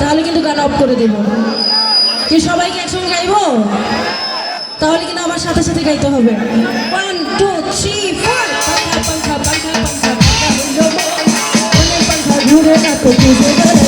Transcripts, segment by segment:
তাহলে কিন্তু গান অফ করে দেব কি সবাইকে একসঙ্গে গাইব তাহলে কিন্তু আমার সাথে সাথে গাইতে হবে ওয়ান টু থ্রি ফোর মন।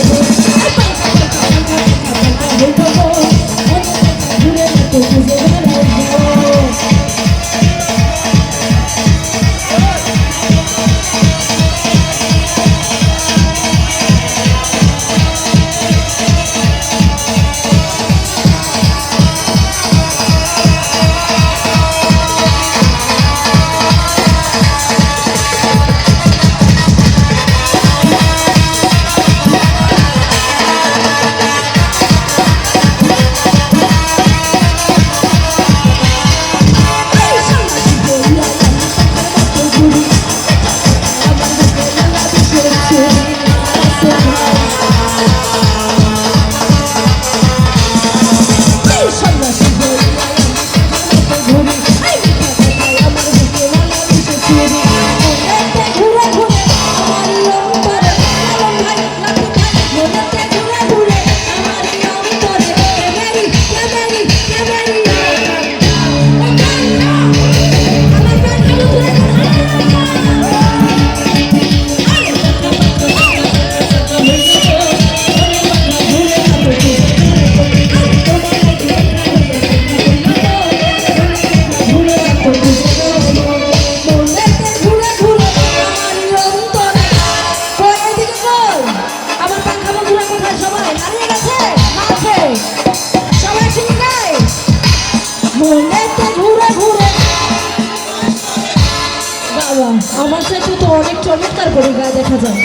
আমার সাথে তো অনেক চমৎকার করে গায়ে দেখা যায়।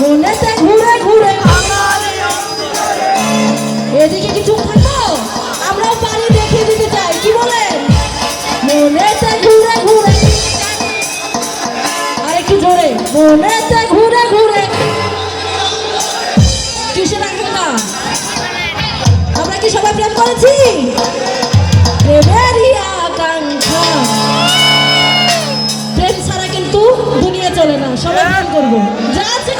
মনেতে ঘুরে এদিকে কি চুপ থাকব আমরাও পানি দেখিয়ে দিতে চাই। কি বলেন ঘুরে ঘুরে। আরেকটু জোরে। মনেতে ঘুরে ঘুরে। কি সবাই প্রেম করেছি? প্রেমেরই আকাঙ্ক্ষা। প্রেম ছাড়া কিন্তু দুনিয়া চলে না, সবাই প্রেম করব? যা আছে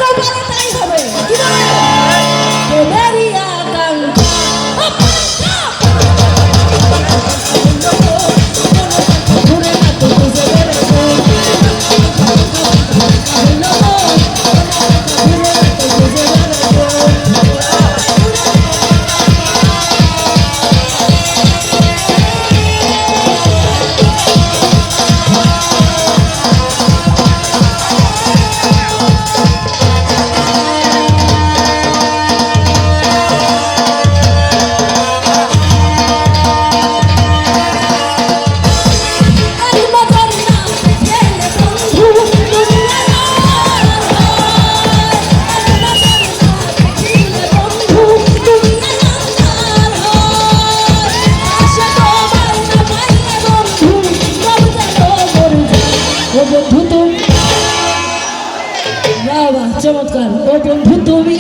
চমৎকার। ও বন্ধু তুমি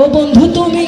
ও বন্ধু তুমি